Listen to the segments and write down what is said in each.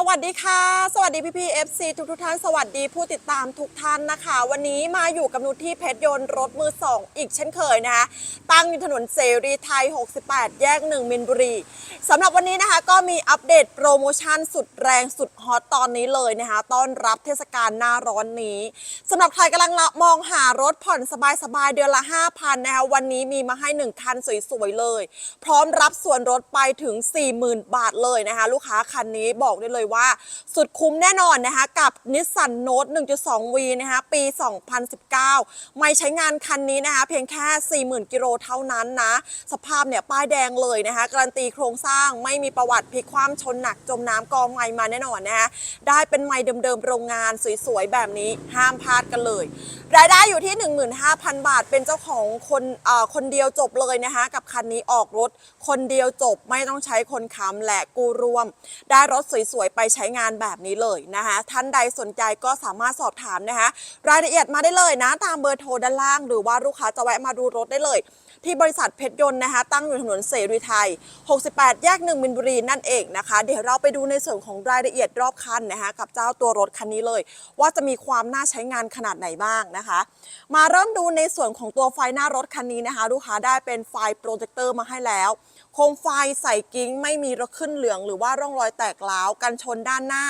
สวัสดีค่ะ สวัสดีพี่พีเอฟซีทุกทุกท่าน สวัสดีผู้ติดตามทุกท่านนะคะ วันนี้มาอยู่กับนุชที่เพชรยนต์รถมือสองอีกเช่นเคยนะคะ ตั้งอยู่ถนนเสรีไทย 68 แยก 1 มินบุรีสำหรับวันนี้นะคะก็มีอัปเดตโปรโมชั่นสุดแรงสุดฮอตตอนนี้เลยนะคะ ต้อนรับเทศกาลหน้าร้อนนี้สำหรับใครกำลังมองหารถผ่อนสบายๆเดือนละ 5,000นะคะวันนี้มีมาให้ 1 คันสวยๆเลย พร้อมรับส่วนลดไปถึง 40,000 บาทเลยนะคะ ลูกค้าคันนี้บอกได้เลยว่า สุดคุ้มแน่นอนนะคะ กับ Nissan Note 1.2V นะคะปี 2019 ไม่ใช้งานคันนี้นะคะ เพียงแค่ 40,000 กิโลเท่านั้นนะ สภาพเนี่ยป้ายแดงเลยนะคะ การันตีโครงสร้างไม่มีประวัติพลิกคว่ำชนหนักจมน้ำกองไม้มาแน่นอนนะคะได้เป็นไม้เดิมๆโรงงานสวยๆ แบบนี้ห้ามพลาดกันเลย รายได้อยู่ที่ 15,000 บาท เป็นเจ้าของคนเอ่อคนเดียวจบเลยนะคะ กับคันนี้ออกรถคนเดียวจบไม่ต้องใช้คนค้ำและกูรวม ได้รถสวยๆไปใช้งานแบบนี้เลยนะคะท่านใดสนใจก็สามารถสอบถามนะคะรายละเอียดมาได้เลยนะ ตามเบอร์โทรด้านล่าง หรือว่าลูกค้าจะแวะมาดูรถได้เลย ที่บริษัทเพชรยนต์นะคะตั้งอยู่ถนนเสรีไทย 68 แยกหนึ่งมินบุรีนั่นเองนะคะ เดี๋ยวเราไปดูในส่วนของรายละเอียดรอบคันนะคะกับเจ้าตัวรถคันนี้เลย ว่าจะมีความน่าใช้งานขนาดไหนบ้างนะคะ มาเริ่มดูในส่วนของตัวไฟหน้ารถคันนี้นะคะ ลูกค้าได้เป็นไฟโปรเจคเตอร์มาให้แล้ว โคมไฟใส่กิ้งไม่มีรถขึ้นเหลืองหรือว่าร่องรอยแตกร้าวกันชนด้านหน้า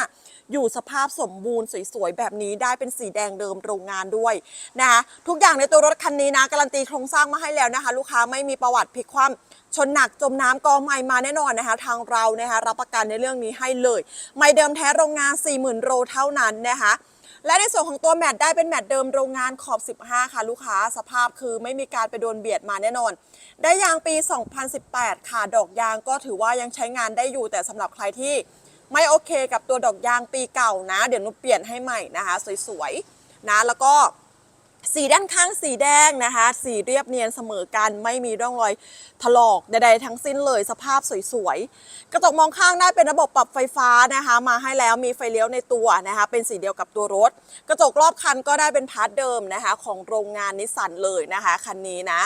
อยู่สภาพสมบูรณ์สวยๆ แบบนี้ได้เป็นสีแดงเดิมโรงงานด้วยนะคะทุกอย่างในตัวรถคันนี้นะการันตีโครงสร้างมาให้แล้วนะคะ ลูกค้าไม่มีประวัติพลิกคว่ำชนหนักจมน้ำกองไม้มาแน่นอนนะคะ ทางเรานะคะรับประกันในเรื่องนี้ให้เลย ไม่เดิมแท้โรงงาน 40,000โลเท่านั้นนะคะ และในส่วนของตัวแมตได้เป็นแมตเดิมโรงงานขอบ 15 ค่ะ ลูกค้าสภาพคือไม่มีการไปโดนเบียดมาแน่นอน ได้ยางปี 2018 ค่ะ ดอกยางก็ถือว่ายังใช้งานได้อยู่แต่สำหรับใครที่ไม่โอเคกับตัวดอกยางปีเก่านะ เดี๋ยวนุเปลี่ยนให้ใหม่นะคะ สวยๆนะแล้วก็ สีด้านข้างสีแดงนะคะ สีเรียบเนียนเสมอกันไม่มีร่องรอยถลอกใดๆทั้งสิ้นเลยสภาพสวยๆ กระจกมองข้างได้เป็นระบบปรับไฟฟ้านะคะ มาให้แล้วมีไฟเลี้ยวในตัวนะคะ เป็นสีเดียวกับตัวรถ กระจกรอบคันก็ได้เป็นพาร์ทเดิมนะคะ ของโรงงานนิสสันเลยนะคะคันนี้นะ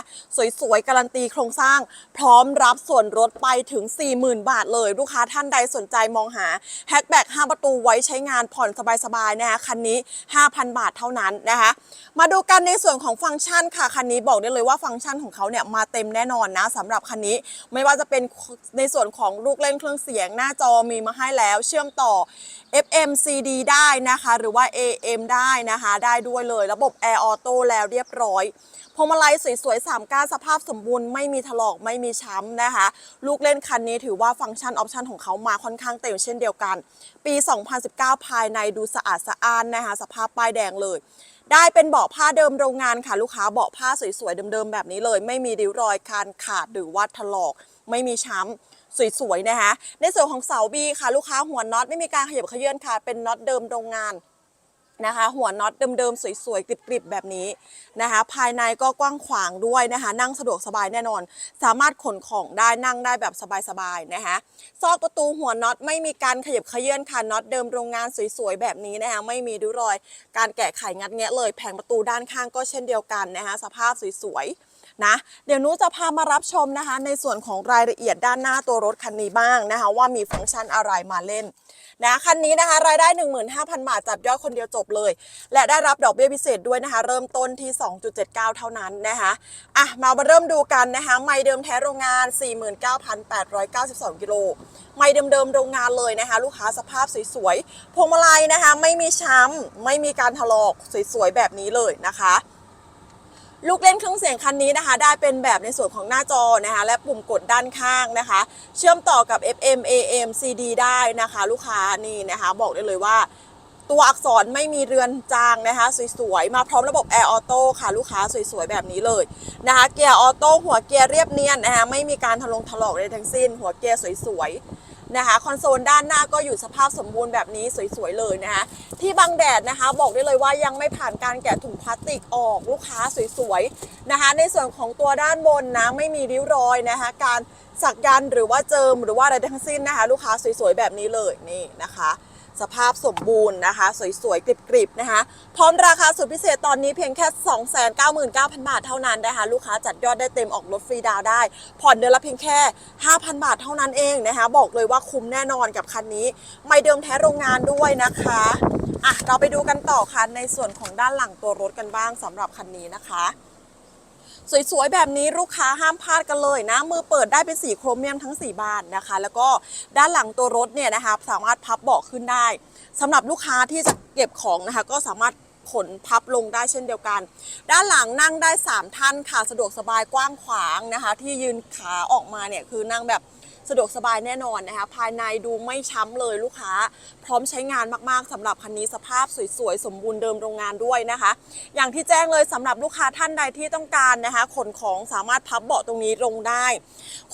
สวยๆ การันตีโครงสร้าง พร้อมรับส่วนลดไปถึง 40,000 บาทเลย ลูกค้าท่านใดสนใจมองหาแฮชแบ็ก5ประตูไว้ใช้งานผ่อนสบายๆนะคะคันนี้ 5,000 บาทเท่านั้นนะคะ มาดูกันในส่วนของฟังก์ชันค่ะคันนี้บอกได้เลยว่าฟังก์ชันของเขาเนี่ยมาเต็มแน่นอนนะสำหรับคันนี้ไม่ว่าจะเป็นในส่วนของลูกเล่นเครื่องเสียงหน้าจอมีมาให้แล้ว เชื่อมต่อ FM CD ได้นะคะ หรือว่า AM ได้นะคะ ได้ด้วยเลย ระบบ Air Auto แล้วเรียบร้อยพวงมาลัยสวยๆ3ก้านสภาพสมบูรณ์ไม่มีถลอกไม่มีช้ำนะคะ ลูกเล่นคันนี้ถือว่าฟังก์ชันออปชันของเขามาค่อนข้างเต็มเช่นเดียวกัน ปี 2019 ภายในดูสะอาดสะอ้านนะคะ สภาพป้ายแดงเลย ได้เป็นเบาะผ้าเดิมโรงงานค่ะ ลูกค้าเบาะผ้าสวยๆเดิมๆแบบนี้เลย ไม่มีริ้วรอยการขาดหรือว่าถลอก ไม่มีช้ำสวยๆนะคะในส่วนของเสาบีค่ะ ลูกค้าหัวน็อตไม่มีการขยับเขยื่อนค่ะ เป็นน็อตเดิมโรงงาน นะคะ หัวน็อตเดิมๆสวยๆกริบๆแบบนี้นะคะ ภายในก็กว้างขวางด้วยนะคะ นั่งสะดวกสบายแน่นอน สามารถขนของได้นั่งได้แบบสบายๆนะคะซอกประตูหัวน็อตไม่มีการขยับเขยื่อนค่ะน็อตเดิมโรงงานสวยๆแบบนี้นะคะไม่มีดูรอย การแกะไขงัดแงะเลยแผงประตูด้านข้างก็เช่นเดียวกันนะคะสภาพสวยๆ นะเดี๋ยวนุจะพามารับชมนะคะ ในส่วนของรายละเอียดด้านหน้าตัวรถคันนี้บ้างนะคะ ว่ามีฟังก์ชันอะไรมาเล่นนะคันนี้นะคะรายได้ 15,000 บาทจัดยอดคนเดียวจบเลย และได้รับดอกเบี้ยพิเศษด้วยนะคะ เริ่มต้นที่ 2.79 เท่านั้นนะคะอะมามาเริ่มดูกันนะคะไม่เดิมแท้โรงงาน 49,892 กิโลไม่เดิมๆโรงงานเลยนะคะ ลูกค้าสภาพสวยๆพวงมาลัยนะคะ ไม่มีช้ำไม่มีการถลอกสวยๆแบบนี้เลยนะคะ ลูกเล่นเครื่องเสียงคันนี้นะคะ ได้เป็นแบบในส่วนของหน้าจอนะคะและปุ่มกดด้านข้างนะคะ เชื่อมต่อกับ FM AM CD ได้นะคะ ลูกค้านี่นะคะ บอกได้เลยว่า ตัวอักษรไม่มีเรือนจางนะคะ สวยๆ มาพร้อมระบบ Air Auto ค่ะ ลูกค้าสวยๆ แบบนี้เลยนะคะเกียร์ออโต้หัวเกียร์เรียบเนียนนะคะไม่มีการทะลงถลอกใดทั้งสิ้น หัวเกียร์สวยๆ นะคะคอนโซลด้านหน้าก็อยู่สภาพสมบูรณ์แบบนี้สวยๆเลยนะคะที่บังแดดนะคะบอกได้เลยว่ายังไม่ผ่านการแกะถุงพลาสติกออกลูกค้าสวยๆนะคะ ในส่วนของตัวด้านบนนะไม่มีริ้วรอยนะคะ การสักยันหรือว่าเจิมหรือว่าอะไรทั้งสิ้นนะคะ ลูกค้าสวยๆแบบนี้เลยนี่นะคะ สภาพสมบูรณ์นะคะ สวยๆ กริบๆ นะคะ พร้อมราคาสุดพิเศษตอนนี้เพียงแค่ 299,000 บาทเท่านั้นนะคะ ลูกค้าจัดยอดได้เต็มออกรถฟรีดาวได้ ผ่อนเดือนละเพียงแค่ 5,000 บาทเท่านั้นเองนะคะ บอกเลยว่าคุ้มแน่นอนกับคันนี้ ไม่เดิมแท้โรงงานด้วยนะคะอะเราไปดูกันต่อค่ะในส่วนของด้านหลังตัวรถกันบ้างสำหรับคันนี้นะคะ สวยๆ แบบนี้ลูกค้าห้ามพลาดกันเลยนะ มือเปิดได้เป็นสีโครเมียมทั้ง 4 บานนะคะ แล้วก็ด้านหลังตัวรถเนี่ยนะคะ สามารถพับเบาะขึ้นได้สำหรับลูกค้าที่จะเก็บของนะคะ ก็สามารถขนพับลงได้เช่นเดียวกัน ด้านหลังนั่งได้ 3 ท่านค่ะ สะดวกสบายกว้างขวางนะคะ ที่ยืนขาออกมาเนี่ยคือนั่งแบบ สะดวกสบายแน่นอนนะคะ ภายในดูไม่ช้ำเลยลูกค้า พร้อมใช้งานมากๆสำหรับคันนี้สภาพสวยๆ สมบูรณ์เดิมโรงงานด้วยนะคะ อย่างที่แจ้งเลยสำหรับลูกค้าท่านใดที่ต้องการนะคะ ขนของสามารถพับเบาะตรงนี้ลงได้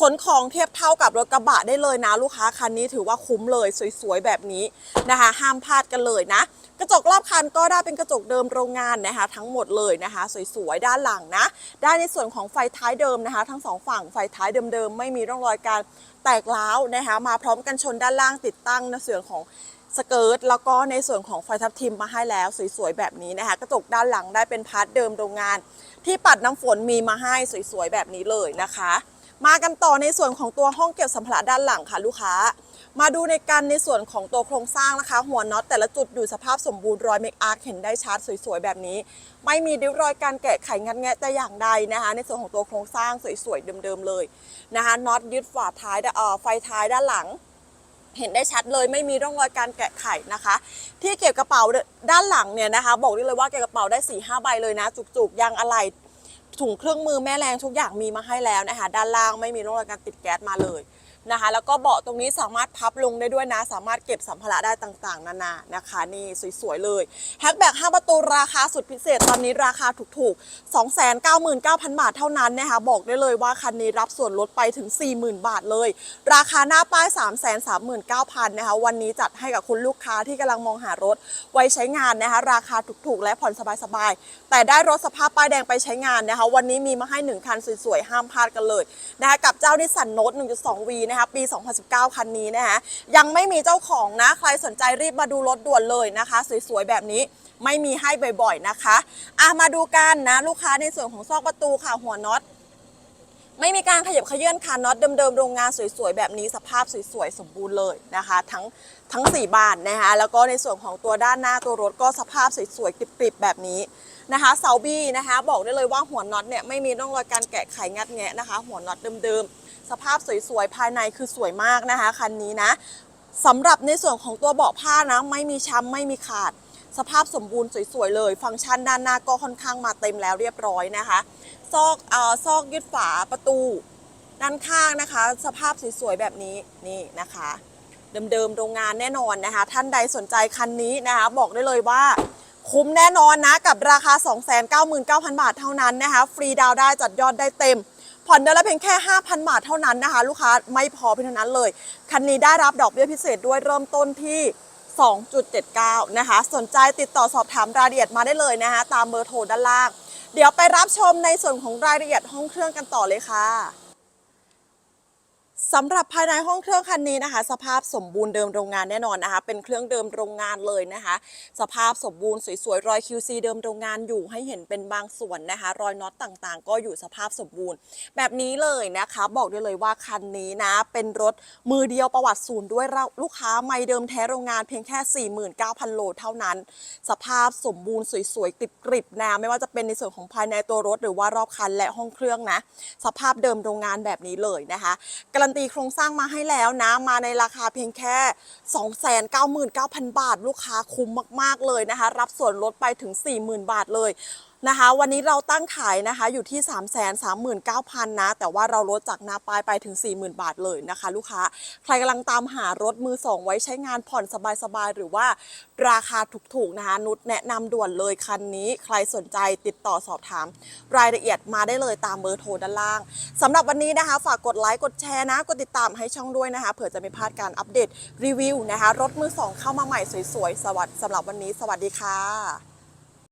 ขนของเทียบเท่ากับรถกระบะได้เลยนะลูกค้าคันนี้ถือว่าคุ้มเลยสวยๆแบบนี้นะคะ ห้ามพลาดกันเลยนะกระจกรอบคันก็ได้เป็นกระจกเดิมโรงงานนะคะ ทั้งหมดเลยนะคะ สวยๆ ด้านหลังนะ ได้ในส่วนของไฟท้ายเดิมนะคะ ทั้งสองฝั่งไฟท้ายเดิมๆ ไม่มีร่องรอยการแตกร้าวนะคะ มาพร้อมกันชนด้านล่างติดตั้งในส่วนของสเกิร์ตแล้วก็ในส่วนของไฟทับทิมมาให้แล้วสวยๆ แบบนี้นะคะ กระจกด้านหลังได้เป็นพาร์ทเดิมโรงงาน ที่ปัดน้ำฝนมีมาให้สวยๆ แบบนี้เลยนะคะ มากันต่อในส่วนของตัวห้องเก็บสัมภาระด้านหลังค่ะลูกค้า มาดูในกันในส่วนของตัวโครงสร้างนะคะ หัวน็อตแต่ละจุดอยู่สภาพสมบูรณ์รอยเมคอาร์เห็นได้ชัดสวยๆ แบบนี้ ไม่มีริ้วรอยการแกะไขงัดแงะแต่อย่างใดนะคะ ในส่วนของตัวโครงสร้างสวยๆ เดิมๆ เลยนะคะน็อตยึดฝาท้ายเอ่อไฟท้ายด้านหลัง เห็นได้ชัดเลยไม่มีร่องรอยการแกะไขนะคะ ที่เก็บกระเป๋าด้านหลังเนี่ยนะคะ บอกได้เลยว่าเก็บกระเป๋าได้4ี่ห้าใบเลยนะจุกๆยางอะไหล่ถุงเครื่องมือแม่แรงทุกอย่างมีมาให้แล้วนะคะด้านล่างไม่มีร่องรอยการติดแก๊สมาเลย นะคะ แล้วก็เบาะตรงนี้สามารถพับลงได้ด้วยนะ สามารถเก็บสัมภาระได้ต่างๆ นานานะคะ นี่สวยๆเลยแฮชแบ็ก5ประตูราคาสุดพิเศษตอนนี้ราคาถูกๆ 299,000 บาทเท่านั้นนะคะ บอกได้เลยว่าคันนี้รับส่วนลดไปถึง 40,000 บาทเลย ราคาหน้าป้าย 339,000นะคะ วันนี้จัดให้กับคุณลูกค้าที่กำลังมองหารถไว้ใช้งานนะคะ ราคาถูกๆ และผ่อนสบายๆ แต่ได้รถสภาพป้ายแดงไปใช้งานนะคะ วันนี้มีมาให้ 1 คันสวยๆ ห้ามพลาดกันเลยนะคะกับเจ้านิสสันโนต 1.2V นะคะปี 2019 คันนี้นะคะยังไม่มีเจ้าของนะ ใครสนใจรีบมาดูรถด่วนเลยนะคะ สวยๆ แบบนี้ไม่มีให้บ่อยๆนะคะอะมาดูกันนะลูกค้าในส่วนของซอกประตูค่ะหัวน็อตไม่มีการขยับเขยื่อนคานน็อตเดิมๆโรงงานสวยๆ แบบนี้สภาพสวยๆ สมบูรณ์เลยนะคะ ทั้งทั้ง 4 บานนะคะแล้วก็ในส่วนของตัวด้านหน้าตัวรถก็สภาพสวยๆกริบๆ แบบนี้นะคะเสาบี้นะคะ บอกได้เลยว่าหัวน็อตเนี่ยไม่มีร่องรอยการแกะไขงัดแงะนะคะ หัวน็อตเดิมๆ สภาพสวยๆ ภายในคือสวยมากนะคะ คันนี้นะสำหรับในส่วนของตัวเบาะผ้านะไม่มีช้ำไม่มีขาด สภาพสมบูรณ์สวยๆเลย ฟังก์ชันด้านหน้าก็ค่อนข้างมาเต็มแล้วเรียบร้อยนะคะซอกเอ่อซอกยึดฝาประตู ด้านข้างนะคะ สภาพสวยๆแบบนี้นี่นะคะเดิมๆโรงงานแน่นอนนะคะ ท่านใดสนใจคันนี้นะคะ บอกได้เลยว่าคุ้มแน่นอนนะ กับราคา 299,000 บาทเท่านั้นนะคะ ฟรีดาวได้จัดยอดได้เต็ม ผ่อนเดือนละเพียงแค่ 5,000 บาทเท่านั้นนะคะ ลูกค้าไม่พอเพียงเท่านั้นเลย คันนี้ได้รับดอกเบี้ยพิเศษด้วยเริ่มต้นที่ 2.79 นะคะ สนใจติดต่อสอบถามรายละเอียดมาได้เลยนะคะ ตามเบอร์โทรด้านล่าง เดี๋ยวไปรับชมในส่วนของรายละเอียดห้องเครื่องกันต่อเลยค่ะ สำหรับภายในห้องเครื่องคันนี้นะคะ สภาพสมบูรณ์เดิมโรงงานแน่นอนนะคะ เป็นเครื่องเดิมโรงงานเลยนะคะ สภาพสมบูรณ์สวยๆรอย QC เดิมโรงงานอยู่ให้เห็นเป็นบางส่วนนะคะ รอยน็อตต่างๆ ก็อยู่สภาพสมบูรณ์ แบบนี้เลยนะคะ บอกได้เลยว่าคันนี้นะ เป็นรถมือเดียวประวัติศูนย์ด้วยลูกค้าไม่เดิมแท้โรงงานเพียงแค่ 49,000 โลเท่านั้น สภาพสมบูรณ์สวยๆติดกริบนะไม่ว่าจะเป็นในส่วนของภายในตัวรถ หรือว่ารอบคันและห้องเครื่องนะ สภาพเดิมโรงงานแบบนี้เลยนะคะการันตีโครงสร้างมาให้แล้วนะ มาในราคาเพียงแค่ 299,000 บาท ลูกค้าคุ้มมาก ๆ เลยนะคะ รับส่วนลดไปถึง 40,000 บาทเลย นะคะ วันนี้เราตั้งขายนะคะอยู่ที่ 339,000 นะ แต่ว่าเราลดจากหนาปลายไปถึง 40,000 บาทเลยนะคะ ลูกค้าใครกำลังตามหารถมือสองไว้ใช้งานผ่อนสบายๆ หรือว่าราคาถูกๆนะคะ นุชแนะนำด่วนเลยคันนี้ ใครสนใจติดต่อสอบถาม รายละเอียดมาได้เลยตามเบอร์โทรด้านล่างสำหรับวันนี้นะคะ ฝากกดไลค์กดแชร์นะกดติดตามให้ช่องด้วยนะคะเผื่อจะไม่พลาดการอัปเดตรีวิวนะคะ รถมือสองเข้ามาใหม่สวยๆสวัสดีสำหรับวันนี้ สวัสดีค่ะ